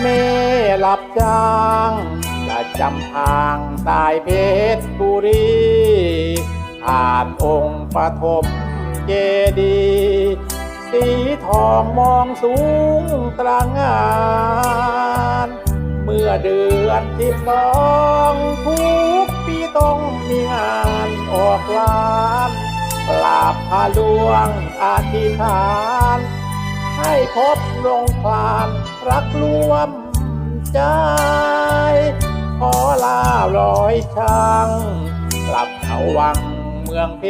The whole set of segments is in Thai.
เมลับจ้างจะจำทางสายเพชรบุรีผ่านองค์ปฐมเจดีสีทองมองสูงตระหงาน เมื่อเดือนที่สองทุกปีต้องมีงานออกลานกราบพาลวงอธิษฐาน ให้พบลงพาน รักรวมใจขอลาร้อยช่างกลับเขาวังเมืองเพ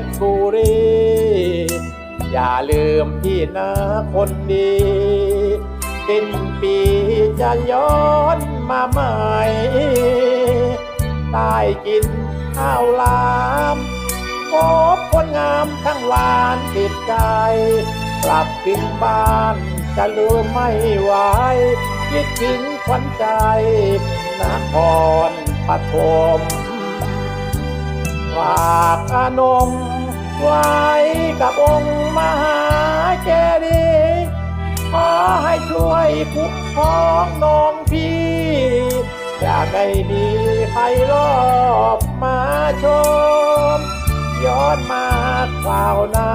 ชรบุรี อย่าลืมพี่นะคนดีสิ้นปีจะย้อนมาใหม่ ได้กินข้าวลามพบคนงามทั้งหวานติดใจ กลับถึงบ้านจะลืมไม่ไหวคิดถึงขวัญใจนครปฐมฝากอนมไว้กับองค์มหาเจดีย์ขอให้ช่วยคุ้มครองน้องพี่อย่าได้มีใครรอบมาชม ย้อนมาคราวหน้า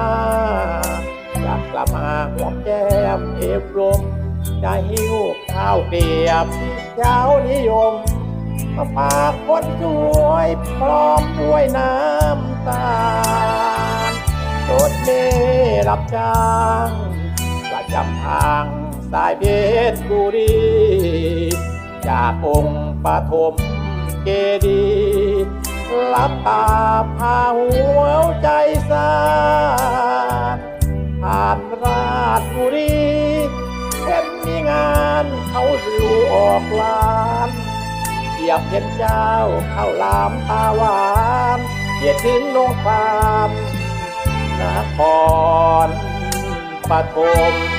จะหิ้วข้าวเกลียบที่เช้านิยม มาฝากคนสวยพร้อมด้วยน้ำตาลรถเมล์รับจ้างประจำทางสายเพชรบุรี จากองค์ปฐมเจดีย์รับตาพาหัวใจสานผ่านราชบุรี งานเขาดูออกลานเหยียบเห็นเจ้าเข้าลามตาหวานเหยียดถึงนงความนครปฐม